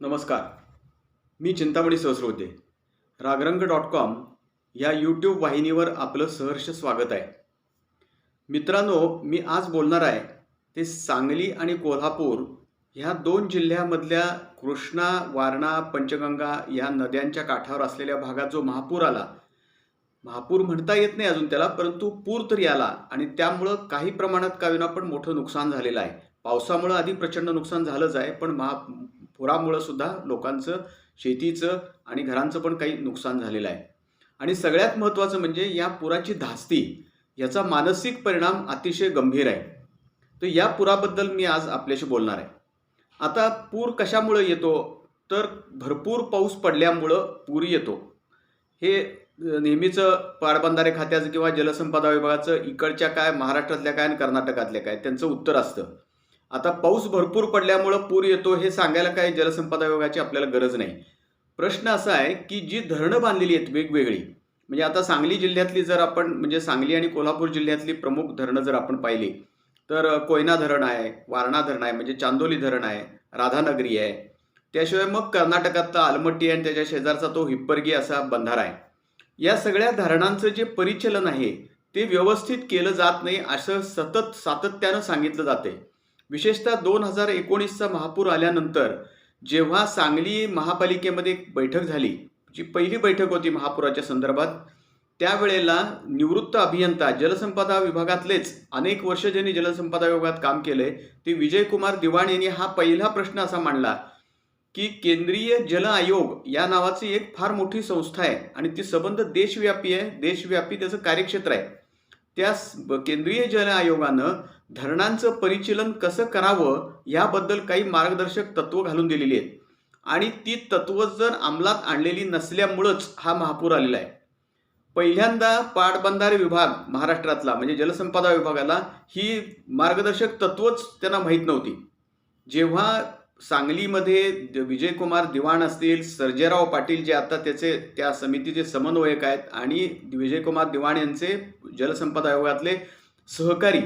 नमस्कार. मी Chintamani सहस्रवते Ragarang dot com या यूट्यूब वाहिनीवर आपलं सहर्ष स्वागत आहे. मित्रांनो मी आज बोलणार आहे ते सांगली आणि कोल्हापूर ह्या दोन जिल्ह्यामधल्या कृष्णा वारणा पंचगंगा या नद्यांच्या काठावर असलेल्या भागात जो महापूर आला महापूर म्हणता येत नाही अजून त्याला परंतु पूर तरी आला आणि त्यामुळं काही प्रमाणात का विना पण मोठं नुकसान झालेलं आहे. पावसामुळं आधी प्रचंड नुकसान झालंच आहे पण महा पुरामुळं सुद्धा लोकांचं शेतीचं आणि घरांचं पण काही नुकसान झालेलं आहे. आणि सगळ्यात महत्त्वाचं म्हणजे या पुराची धास्ती याचा मानसिक परिणाम अतिशय गंभीर आहे. तर या पुराबद्दल मी आज आपल्याशी बोलणार आहे. आता पूर कशामुळं येतो? तर भरपूर पाऊस पडल्यामुळं पूर येतो. हे नेहमीचं पाटबंधारे खात्याचं किंवा जलसंपदा विभागाचं इकडच्या काय महाराष्ट्रातल्या काय आणि कर्नाटकातल्या काय त्यांचं उत्तर असतं. आता पाऊस भरपूर पडल्यामुळं पूर येतो हे सांगायला काय जलसंपदा विभागाची आपल्याला गरज नाही. प्रश्न असा आहे की जी धरणं बांधलेली आहेत वेगवेगळी म्हणजे आता सांगली जिल्ह्यातली जर आपण म्हणजे सांगली आणि कोल्हापूर जिल्ह्यातली प्रमुख धरणं जर आपण पाहिली तर कोयना धरण आहे वारणा धरण आहे म्हणजे चांदोली धरण आहे राधानगरी आहे. त्याशिवाय मग कर्नाटकातला आलमट्टी आणि त्याच्या शेजारचा तो हिप्परगी असा बंधारा आहे. या सगळ्या धरणांचं जे परिचलन आहे ते व्यवस्थित केलं जात नाही असं सतत सातत्यानं सांगितलं जाते. विशेषतः दोन हजार एकोणीसचा महापूर आल्यानंतर जेव्हा सांगली महापालिकेमध्ये एक बैठक झाली जी पहिली बैठक होती महापुराच्या संदर्भात त्यावेळेला निवृत्त अभियंता जलसंपदा विभागातलेच अनेक वर्ष ज्यांनी जलसंपदा विभागात काम केले ते विजयकुमार दिवाण यांनी हा पहिला प्रश्न असा मांडला की केंद्रीय जल आयोग या नावाची एक फार मोठी संस्था आहे आणि ती संबंध देशव्यापी आहे देशव्यापी त्याचं कार्यक्षेत्र आहे. त्यास केंद्रीय जल आयोगानं धरणांचं परिचलन कसं करावं याबद्दल काही मार्गदर्शक तत्व घालून दिलेली आहेत. आणि ती तत्व जर अंमलात आणलेली नसल्यामुळंच हा महापूर आलेला आहे. पहिल्यांदा पाटबंधारे विभाग महाराष्ट्रातला म्हणजे जलसंपदा विभागाला ही मार्गदर्शक तत्वच त्यांना माहीत नव्हती. जेव्हा सांगलीमध्ये द- विजयकुमार दिवाण असतील सर्जेराव पाटील जे आता त्याचे त्या समितीचे समन्वयक आहेत आणि विजयकुमार दिवाण यांचे जलसंपदा आयोगातले सहकारी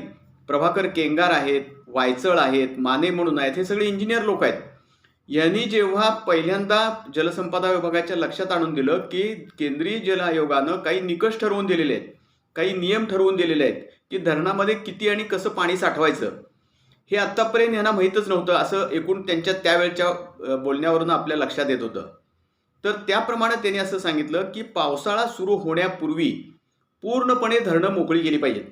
प्रभाकर केंगार आहेत वायचळ आहेत माने म्हणून आहेत हे सगळे इंजिनियर लोक आहेत. यांनी जेव्हा पहिल्यांदा जलसंपदा विभागाच्या लक्षात आणून दिलं की केंद्रीय जल आयोगानं काही निकष ठरवून दिलेले आहेत काही नियम ठरवून दिलेले आहेत की धरणामध्ये किती आणि कसं पाणी साठवायचं. हे आत्तापर्यंत यांना माहीतच नव्हतं. असं एकूण त्यांच्या त्यावेळच्या बोलण्यावरून आपल्या लक्षात येत होतं. तर त्याप्रमाणे त्यांनी असं सांगितलं की पावसाळा सुरू होण्यापूर्वी पूर्णपणे धरणं मोकळी केली पाहिजेत.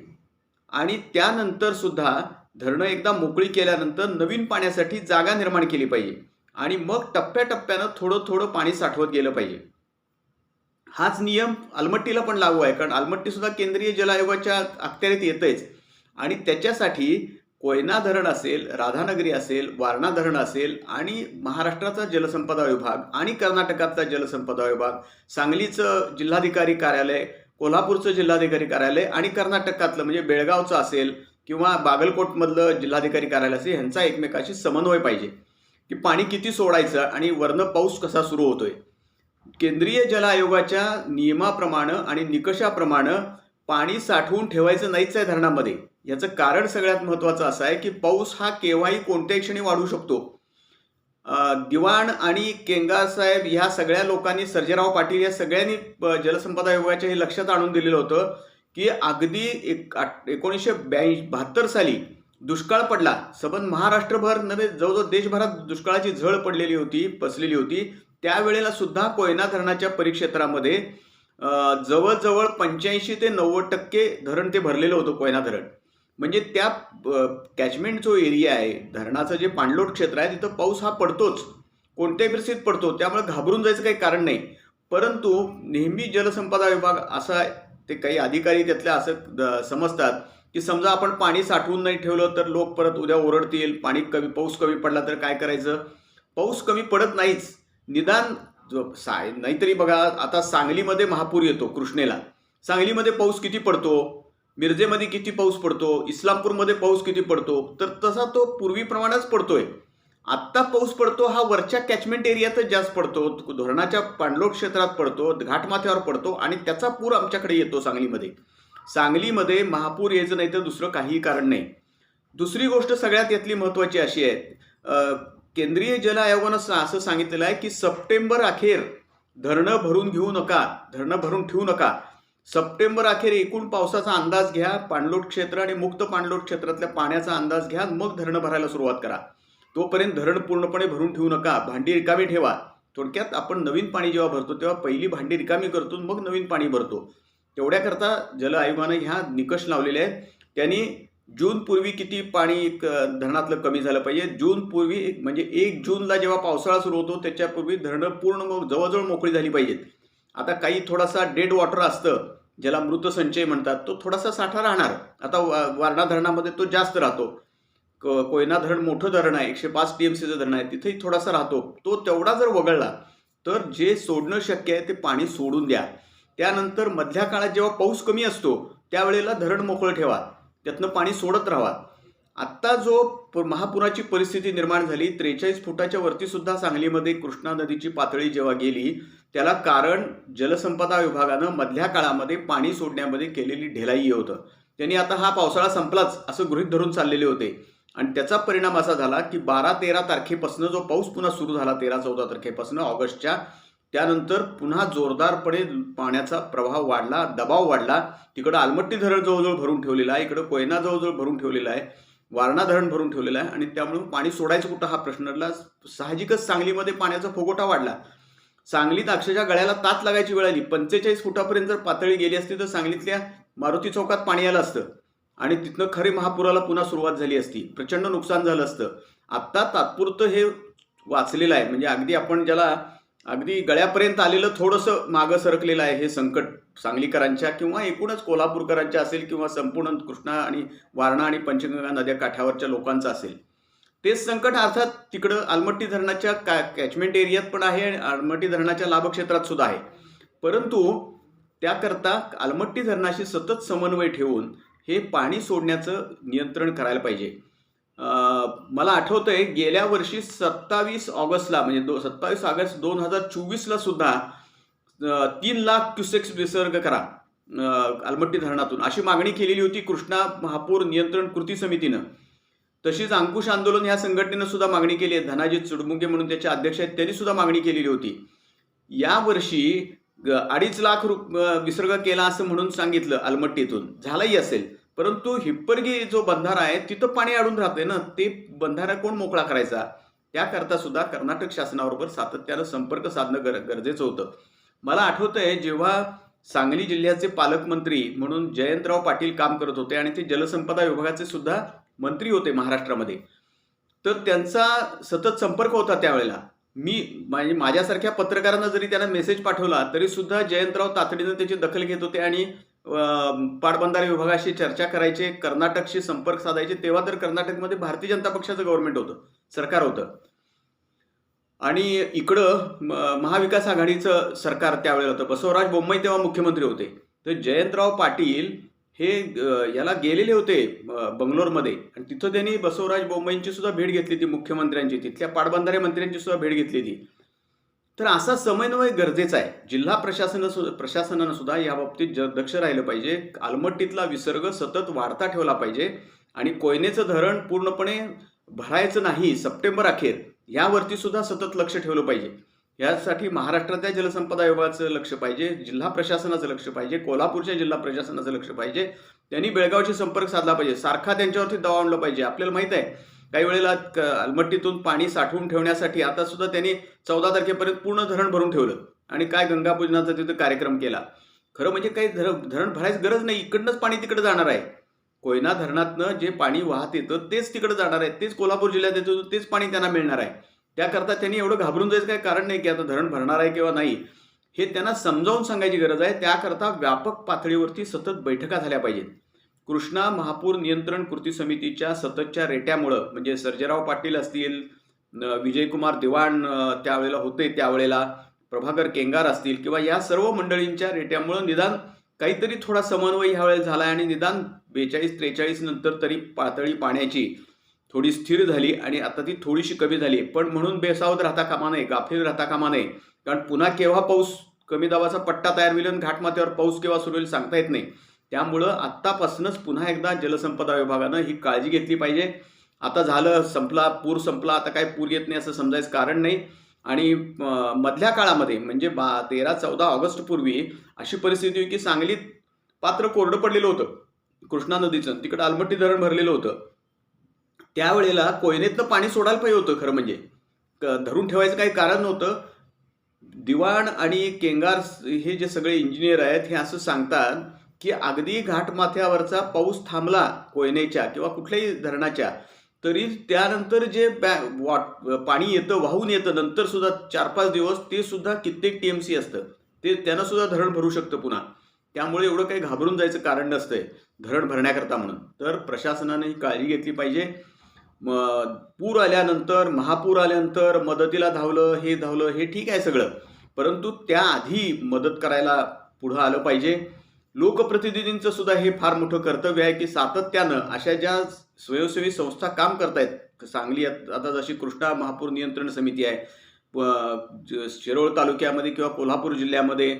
आणि त्यानंतर सुद्धा धरणं एकदा मोकळी केल्यानंतर नवीन पाण्यासाठी जागा निर्माण केली पाहिजे. आणि मग टप्प्याटप्प्यानं थोडं थोडं पाणी साठवत गेलं पाहिजे. हाच नियम आलमट्टीला पण लागू आहे. कारण आलमट्टी सुद्धा केंद्रीय जल आयोगाच्या अखत्यारीत येतेच आणि त्याच्यासाठी कोयना धरण असेल राधानगरी असेल वारणा धरण असेल आणि महाराष्ट्राचा जलसंपदा विभाग आणि कर्नाटकातला जलसंपदा विभाग सांगलीचं जिल्हाधिकारी कार्यालय कोल्हापूरचं जिल्हाधिकारी कार्यालय आणि कर्नाटकातलं म्हणजे बेळगावचं असेल किंवा बागलकोटमधलं जिल्हाधिकारी कार्यालय असेल ह्यांचा एकमेकाशी समन्वय पाहिजे. की पाणी किती सोडायचं आणि वरनं पाऊस कसा सुरू होतोय. केंद्रीय जल आयोगाच्या नियमाप्रमाणे आणि निकषाप्रमाणे पाणी साठवून ठेवायचं नाहीच आहे धरणामध्ये. याचं कारण सगळ्यात महत्त्वाचं असं आहे की पाऊस हा केव्हाही कोणत्याही क्षणी वाढू शकतो. दिवाण आणि केंगासाहेब ह्या सगळ्या लोकांनी सर्जेराव पाटील या सगळ्यांनी जलसंपदा विभागाच्या हे लक्षात आणून दिलेलं होतं की अगदी एक आठ- एकोणीसशे ब्याऐंशी बहात्तर साली दुष्काळ पडला. सबंध महाराष्ट्रभर नव्हे जवळजवळ देशभरात दुष्काळाची झळ पडलेली होती पसलेली होती. त्यावेळेला सुद्धा कोयना धरणाच्या परिक्षेत्रामध्ये जवळजवळ पंच्याऐंशी ते नव्वद टक्के धरण ते भरलेलं होतं कोयना धरण. म्हणजे त्या कॅचमेंट जो एरिया आहे धरणाचं जे पाणलोट क्षेत्र आहे तिथं पाऊस हा पडतोच. कोणत्याही परिस्थितीत पडतो. त्यामुळे घाबरून जायचं काही कारण नाही. परंतु नेहमी जलसंपदा विभाग असा ते काही अधिकारी त्यातल्या असं द- समजतात की समजा आपण पाणी साठवून नाही ठेवलं तर लोक परत उद्या ओरडतील पाणी कमी पाऊस कमी पडला तर काय करायचं? पाऊस कमी पडत नाहीच. निदान जो साय नाहीतरी बघा आता सांगलीमध्ये महापूर येतो कृष्णेला. सांगलीमध्ये पाऊस किती पडतो? मिरजेमध्ये किती पाऊस पडतो? इस्लामपूरमध्ये पाऊस किती पडतो? तर तसा तो पूर्वीप्रमाणेच पडतोय. आत्ता पाऊस पडतो हा वरच्या कॅचमेंट एरियातच जास्त पडतो. धोरणाच्या पाणलोट क्षेत्रात पडतो घाटमाथ्यावर पडतो आणि त्याचा पूर आमच्याकडे येतो सांगलीमध्ये. सांगलीमध्ये महापूर यायचं नाही तर दुसरं काहीही कारण नाही. दुसरी गोष्ट सगळ्यात यातली महत्त्वाची अशी आहे केंद्रीय जल आयोगानं असं सांगितलेलं आहे की सप्टेंबर अखेर धरणं भरून घेऊ नका धरणं भरून ठेवू नका. सप्टेंबर अखेर एकूण पावसाचा अंदाज घ्या पाणलोट क्षेत्र आणि मुक्त पाणलोट क्षेत्रातल्या पाण्याचा अंदाज घ्या मग धरणं भरायला सुरुवात करा. तोपर्यंत धरण पूर्णपणे भरून ठेवू नका भांडी रिकामी ठेवा. थोडक्यात आपण नवीन पाणी जेव्हा भरतो तेव्हा पहिली भांडी रिकामी करतो मग नवीन पाणी भरतो. तेवढ्याकरता जल आयोगानं ह्या निकष लावलेले आहेत. त्यांनी जून पूर्वी किती पाणी क- धरणातलं कमी झालं पाहिजे? जून पूर्वी म्हणजे एक जूनला जेव्हा पावसाळा सुरू होतो त्याच्यापूर्वी धरणं पूर्ण जवळजवळ मोकळी झाली पाहिजेत. आता काही थोडासा डेड वॉटर असतं ज्याला मृत संचय म्हणतात तो थोडासा साठा राहणार. आता वारणा धरणामध्ये तो जास्त राहतो. क- कोयना धरण मोठं धरण आहे एकशे पाच टी एम सीचं धरण आहे तिथेही थोडासा राहतो. तो तेवढा जर वगळला तर जे सोडणं शक्य आहे ते पाणी सोडून द्या. त्यानंतर मधल्या काळात जेव्हा पाऊस कमी असतो त्यावेळेला धरण मोकळं ठेवा. त्यातनं पाणी सोडत राहा. आत्ता जो प- महापुराची परिस्थिती निर्माण झाली त्रेचाळीस फुटाच्या वरती सुद्धा सांगलीमध्ये कृष्णा नदीची पातळी जेव्हा गेली त्याला कारण जलसंपदा विभागानं मधल्या काळामध्ये पाणी सोडण्यामध्ये केलेली ढिलाई होतं. त्यांनी आता हा पावसाळा संपलाच असं गृहीत धरून चाललेले होते. आणि त्याचा परिणाम असा झाला की बारा तेरा तारखेपासून जो पाऊस पुन्हा सुरू झाला तेरा चौदा तारखेपासून ऑगस्टच्या त्यानंतर पुन्हा जोरदारपणे पाण्याचा प्रभाव वाढला दबाव वाढला. तिकडं आलमट्टी धरण जवळजवळ भरून ठेवलेलं आहे इकडं कोयना जवळजवळ भरून ठेवलेलं आहे वारणा धरण भरून ठेवलेलं आहे आणि त्यामुळे पाणी सोडायचं कुठं? हा प्रश्न साहजिकच सांगलीमध्ये पाण्याचा फोगोटा वाढला. सांगलीत अक्षरशः गळ्याला तात लागायची वेळ आली. पंचेचाळीस फुटापर्यंत जर पातळी गेली असती तर सांगलीतल्या मारुती चौकात पाणी आलं असतं आणि तिथनं खरे महापुराला पुन्हा सुरुवात झाली असती. प्रचंड नुकसान झालं असतं. आत्ता तात्पुरतं हे वाचलेलं आहे. म्हणजे अगदी आपण ज्याला अगदी गळ्यापर्यंत आलेलं थोडंसं मागं सरकलेलं आहे हे संकट सांगलीकरांच्या किंवा एकूणच कोल्हापूरकरांच्या असेल किंवा संपूर्ण कृष्णा आणि वारणा आणि पंचगंगा नद्या काठावरच्या लोकांचं असेल. तेच संकट अर्थात तिकडं आलमट्टी धरणाच्या का कॅचमेंट एरियात पण आहे आणि आलमट्टी धरणाच्या लाभक्षेत्रात सुद्धा आहे. परंतु त्याकरता आलमट्टी धरणाशी सतत समन्वय ठेवून हे पाणी सोडण्याचं नियंत्रण करायला पाहिजे. मला आठवतंय गेल्या वर्षी सत्तावीस ऑगस्टला म्हणजे दो सत्तावीस ऑगस्ट दोन हजार चोवीसला सुद्धा तीन लाख क्युसेक्स विसर्ग करा अलमट्टी आलमट्टी धरणातून. अशी मागणी केलेली होती कृष्णा महापूर नियंत्रण कृती समितीनं. तशीच अंकुश आंदोलन ह्या संघटनेनं सुद्धा मागणी केली आहे. धनाजी चुडमुंगे म्हणून त्याचे अध्यक्ष आहेत त्यांनी सुद्धा मागणी केलेली होती. यावर्षी अडीच लाख रुप विसर्ग केला असं म्हणून सांगितलं आलमट्टीतून. झालाही असेल. परंतु हिप्परगी जो बंधारा आहे तिथं पाणी अडून राहते ना ते बंधारा कोण मोकळा करायचा? त्याकरता सुद्धा कर्नाटक शासनाबरोबर सातत्यानं संपर्क साधणं गर गरजेचं होतं. मला आठवतंय जेव्हा सांगली जिल्ह्याचे पालकमंत्री म्हणून जयंतराव पाटील काम करत होते आणि ते जलसंपदा विभागाचे सुद्धा मंत्री होते महाराष्ट्रामध्ये तर त्यांचा सतत संपर्क होता त्यावेळेला. मी म्हणजे माझ्यासारख्या पत्रकारांना जरी त्यांना मेसेज पाठवला तरी सुद्धा जयंतराव तातडीनं त्याची दखल घेत होते आणि पाटबंधारे विभागाशी चर्चा करायचे कर्नाटकशी संपर्क साधायचे तेव्हा तर कर्नाटकमध्ये भारतीय जनता पक्षाचं गव्हर्नमेंट होतं सरकार होतं. आणि इकडं महाविकास आघाडीचं सरकार त्यावेळेला होतं. बसवराज बोम्मई तेव्हा मुख्यमंत्री होते. तर जयंतराव पाटील हे याला गेलेले होते बंगलोरमध्ये. आणि तिथं त्यांनी बसवराज बोम्मईंची सुद्धा भेट घेतली ती मुख्यमंत्र्यांची. तिथल्या पाटबंधारे मंत्र्यांची सुद्धा भेट घेतली ती तर असा समन्वय गरजेचा आहे. जिल्हा प्रशासन प्रशासनानं सुद्धा या बाबतीत ज दक्ष राहिलं पाहिजे. आलमट्टीतला विसर्ग सतत वाढता ठेवला पाहिजे. आणि कोयनेचं धरण पूर्णपणे भरायचं नाही सप्टेंबर अखेर यावरती सुद्धा सतत लक्ष ठेवलं पाहिजे. यासाठी महाराष्ट्रातल्या जलसंपदा आयोगाचं लक्ष पाहिजे जिल्हा प्रशासनाचं लक्ष पाहिजे कोल्हापूरच्या जिल्हा प्रशासनाचं लक्ष पाहिजे. त्यांनी बेळगावशी संपर्क साधला पाहिजे. सारखा त्यांच्यावरती दबाव आणला पाहिजे. आपल्याला माहीत आहे काही वेळेला अलमट्टीतून पाणी साठवून ठेवण्यासाठी आता सुद्धा त्यांनी चौदा तारखेपर्यंत पूर्ण धरण भरून ठेवलं. आणि काय गंगापूजनाचा तिथं कार्यक्रम केला. खरं म्हणजे काही धरण धरण भरायची गरज नाही. इकडनंच पाणी तिकडे जाणार आहे. कोयना धरणातनं जे पाणी वाहत येतं तेच तिकडे जाणार आहे. तेच कोल्हापूर जिल्ह्यात येतं तेच पाणी त्यांना मिळणार आहे. त्याकरता त्यांनी एवढं घाबरून जायचं काही कारण नाही की आता धरण भरणार आहे किंवा नाही. हे त्यांना समजावून सांगायची गरज आहे. त्याकरता व्यापक पातळीवरती सतत बैठका झाल्या पाहिजेत. कृष्णा महापूर नियंत्रण कृती समितीच्या सततच्या रेट्यामुळं म्हणजे सर्जेराव पाटील असतील विजयकुमार दिवाण त्यावेळेला होते त्यावेळेला प्रभाकर केंगार असतील किंवा या सर्व मंडळींच्या रेट्यामुळं निदान काहीतरी थोडा समन्वय ह्या वेळेस झाला आणि निदान बेचाळीस त्रेचाळीस नंतर तरी पातळी पाण्याची थोडी स्थिर झाली आणि आता ती थोडीशी कमी झाली. पण म्हणून बेसावध राहता कामा नये गाफील राहता कामा नये. कारण पुन्हा केव्हा पाऊस कमी दाबाचा पट्टा तयार होईल आणि घाटमाथ्यावर पाऊस केव्हा सुरू होईल सांगता येत नाही. त्यामुळं आत्तापासूनच पुन्हा एकदा जलसंपदा विभागानं ही काळजी घेतली पाहिजे. आता झालं संपला पूर संपला आता काय पूर येत नाही असं समजायचं कारण नाही. आणि मधल्या काळामध्ये म्हणजे बा तेरा चौदा ऑगस्ट पूर्वी अशी परिस्थिती होती की सांगलीत पात्र कोरडं पडलेलं होतं. कृष्णा नदीचं तिकडं आलमट्टी धरण भरलेलं होतं. त्यावेळेला कोयनेतनं पाणी सोडायला पाहिजे होतं खरं म्हणजे. क- धरून ठेवायचं काही कारण नव्हतं. दिवाण आणि केंगार हे जे सगळे इंजिनियर आहेत हे असं सांगतात की अगदी घाटमाथ्यावरचा पाऊस थांबला कोयनेच्या किंवा कुठल्याही धरणाच्या तरी त्यानंतर जे बॅ वॉट पाणी येतं वाहून येतं नंतर सुद्धा चार पाच दिवस ते सुद्धा कित्येक टी एम सी असतं. ते त्यांना सुद्धा धरण भरू शकतं पुन्हा. त्यामुळे एवढं काही घाबरून जायचं कारण नसतंय धरण भरण्याकरता म्हणून. तर प्रशासनाने ही काळजी घेतली पाहिजे. म पूर आल्यानंतर महापूर आल्यानंतर मदतीला धावलं हे धावलं हे ठीक आहे सगळं. परंतु त्याआधी मदत करायला पुढं आलं पाहिजे. लोकप्रतिनिधींचं सुद्धा हे फार मोठं कर्तव्य आहे की सातत्यानं अशा ज्या स्वयंसेवी संस्था काम करतायत सांगली आता जशी कृष्णा महापूर नियंत्रण समिती आहे शिरोळ तालुक्यामध्ये किंवा कोल्हापूर जिल्ह्यामध्ये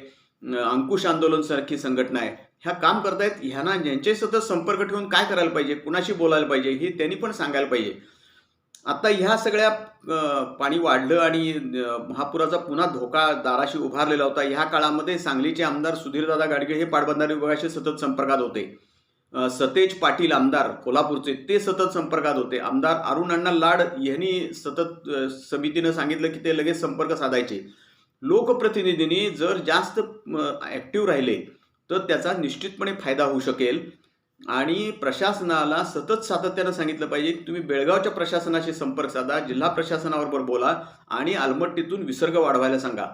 अंकुश आंदोलन सारखी संघटना आहे. ह्या काम करतायत ह्यांना यांचे सतत संपर्क ठेवून काय करायला पाहिजे कुणाशी बोलायला पाहिजे हे त्यांनी पण सांगायला पाहिजे. आता ह्या सगळ्या पाणी वाढलं आणि महापुराचा पुन्हा धोका दाराशी उभारलेला होता. ह्या काळामध्ये सांगलीचे आमदार सुधीरदादा गाडगे हे पाटबंधारे विभागाशी सतत संपर्कात होते. सतेज पाटील आमदार कोल्हापूरचे ते सतत संपर्कात होते. आमदार अरुण अण्णा लाड यांनी सतत समितीनं सांगितलं की ते लगेच संपर्क साधायचे. लोकप्रतिनिधींनी जर जास्त ॲक्टिव्ह राहिले तर त्याचा निश्चितपणे फायदा होऊ शकेल. आणि प्रशासनाला सतत सातत्यानं सांगितलं पाहिजे की तुम्ही बेळगावच्या प्रशासनाशी संपर्क साधा जिल्हा प्रशासनाबरोबर बोला आणि आलमट्टीतून विसर्ग वाढवायला सांगा.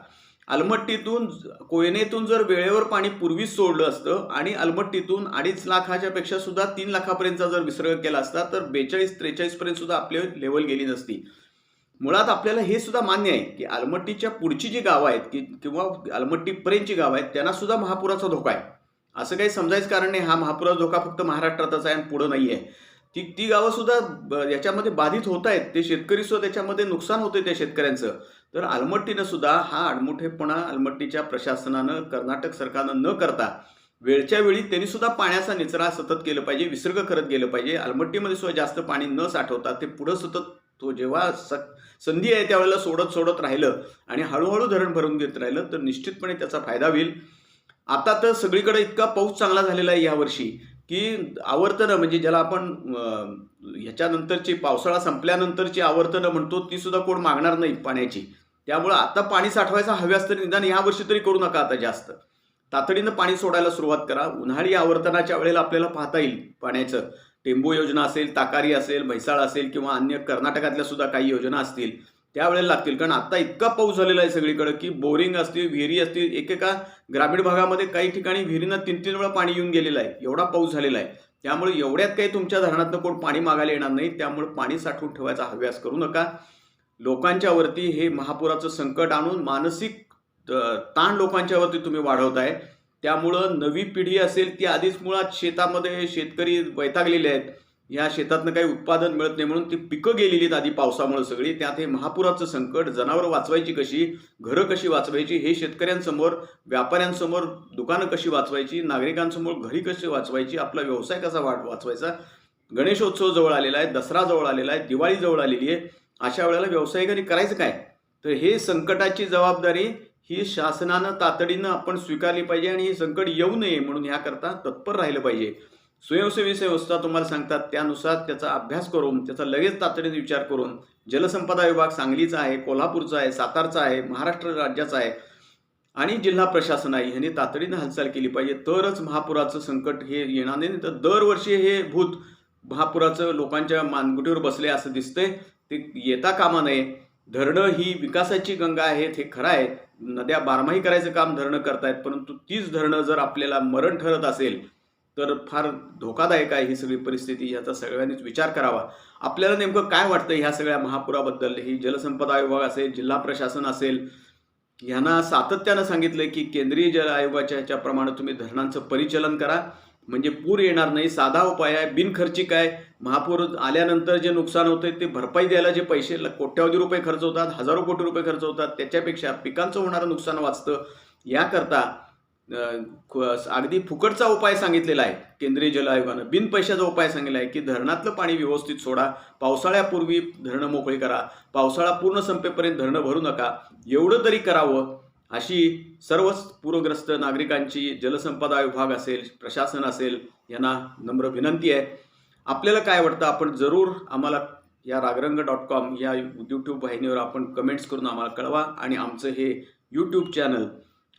अलमट्टीतून कोयनेतून जर वेळेवर पाणी पूर्वीच सोडलं असतं आणि अलमट्टीतून अडीच लाखाच्या पेक्षा सुद्धा तीन लाखापर्यंतचा जर विसर्ग केला असता तर बेचाळीस त्रेचाळीस पर्यंत सुद्धा आपली लेवल गेली नसती. मुळात आपल्याला हे सुद्धा मान्य आहे की अलमट्टीच्या पुढची जी गावं आहेत की किंवा अलमट्टीपर्यंतची गावं आहेत त्यांना सुद्धा महापुराचा धोका आहे. असं काही समजायचं कारण नाही. हा महापुराचा धोका फक्त महाराष्ट्रातच आहे आणि पुढं नाही आहे ती ती गावं सुद्धा ब- याच्यामध्ये बाधित होत आहेत. ते शेतकरी सुद्धा त्याच्यामध्ये नुकसान होते त्या शेतकऱ्यांचं. तर आलमट्टीनं सुद्धा हा आडमुठेपणा आलमट्टीच्या प्रशासनानं कर्नाटक सरकारनं न करता वेळच्या वेळी त्यांनी सुद्धा पाण्याचा निचरा सतत केलं पाहिजे विसर्ग करत गेलं पाहिजे. आलमट्टीमध्ये सुद्धा जास्त पाणी न साठवता ते पुढं सतत तो जेव्हा स संधी आहे त्यावेळेला सोडत सोडत राहिलं आणि हळूहळू धरण भरून घेत राहिलं तर निश्चितपणे त्याचा फायदा होईल. आता तर सगळीकडे इतका पाऊस चांगला झालेला आहे यावर्षी की आवर्तनं म्हणजे ज्याला आपण ह्याच्यानंतरची पावसाळा संपल्यानंतरची आवर्तनं म्हणतो ती सुद्धा कोण मागणार नाही पाण्याची. त्यामुळं आता पाणी साठवायचा हव्यास तरी निदान यावर्षी तरी करू नका आता जास्त. तातडीनं पाणी सोडायला सुरुवात करा. उन्हाळी आवर्तनाच्या वेळेला आपल्याला पाहता येईल पाण्याचं. टेंबू योजना असेल ताकारी असेल म्हैसाळ असेल किंवा अन्य कर्नाटकातल्या सुद्धा काही योजना असतील. त्यावेळेला लागतील. कारण आता इतका पाऊस झालेला आहे सगळीकडे की बोरिंग असतील विहिरी असतील एकेका ग्रामीण भागामध्ये काही ठिकाणी विहिरीनं तीन तीन वेळा पाणी येऊन गेलेलं आहे. एवढा पाऊस झालेला आहे. त्यामुळे एवढ्यात काही तुमच्या धरणातनं कोण पाणी मागायला येणार नाही. त्यामुळे पाणी साठवून ठेवायचा हव्यास करू नका. लोकांच्यावरती हे महापुराचं संकट आणून मानसिक ताण लोकांच्यावरती तुम्ही वाढवताय. त्यामुळं नवी पिढी असेल ती आधीच मुळात शेतामध्ये शेतकरी वैतागलेले आहेत. या शेतातनं काही उत्पादन मिळत नाही म्हणून ती पिकं गेलेली आहेत आधी पावसामुळे सगळी. त्यात हे महापुराचं संकट जनावरं वाचवायची कशी घरं कशी वाचवायची हे शेतकऱ्यांसमोर व्यापाऱ्यांसमोर दुकानं कशी वाचवायची नागरिकांसमोर घरी कशी वाचवायची आपला व्यवसाय कसा वाट वाचवायचा गणेशोत्सव जवळ आलेला आहे दसरा जवळ आलेला आहे दिवाळी जवळ आलेली आहे. अशा वेळेला व्यावसायिकांनी करायचं काय? तर हे संकटाची जबाबदारी ही शासनानं तातडीनं आपण स्वीकारली पाहिजे आणि हे संकट येऊ नये म्हणून ह्याकरता तत्पर राहिलं पाहिजे. स्वयंसेवी संस्था तुम्हाला सांगतात त्यानुसार त्याचा अभ्यास करून त्याचा लगेच तातडीने विचार करून जलसंपदा विभाग सांगलीचा आहे कोल्हापूरचा आहे सातारचा आहे महाराष्ट्र राज्याचा आहे आणि जिल्हा प्रशासन आहे ह्यांनी तातडीनं हालचाल केली पाहिजे. तरच महापुराचं संकट हे येणार नाही तर दरवर्षी हे भूत महापुराचं लोकांच्या मानगुटीवर बसले असं दिसतंय. ते येता कामा नये. धरणं ही विकासाची गंगा आहेत हे खरं आहे. नद्या बारमाही करायचं काम धरणं करतायत परंतु तीच धरणं जर आपल्याला मरण ठरत असेल तर फार धोकादायक आहे ही सगळी परिस्थिती याचा सगळ्यांनीच विचार करावा. आपल्याला नेमकं काय वाटतं ह्या सगळ्या महापुराबद्दल? ही जलसंपदा विभाग असेल जिल्हा प्रशासन असेल यांना सातत्यानं सांगितलं की केंद्रीय जल आयोगाच्या ह्याच्याप्रमाणे तुम्ही धरणांचं परिचलन करा. म्हणजे पूर येणार नाही साधा उपाय आहे बिनखर्चिक आहे. महापूर आल्यानंतर जे नुकसान होते ते भरपाई द्यायला जे पैसे ल- कोट्यावधी रुपये खर्च होतात हजारो कोटी रुपये खर्च होतात त्याच्यापेक्षा पिकांचं होणारं नुकसान वाचतं. याकरता अगदी फुकटचा उपाय सांगितलेला आहे. केंद्रीय जल आयोगानं बिन पैशाचा उपाय सांगितला आहे की धरणातलं पाणी व्यवस्थित सोडा पावसाळ्यापूर्वी धरणं मोकळी करा पावसाळा पूर्ण संपेपर्यंत धरणं भरू नका एवढं तरी करावं अशी सर्वच पूरग्रस्त नागरिकांची जलसंपदा विभाग असेल प्रशासन असेल यांना नम्र विनंती आहे. आपल्याला काय वाटतं? आपण जरूर आम्हाला या रागरंग डॉट कॉम या यूट्यूब वाहिनीवर आपण कमेंट्स करून आम्हाला कळवा आणि आमचं हे यूट्यूब चॅनल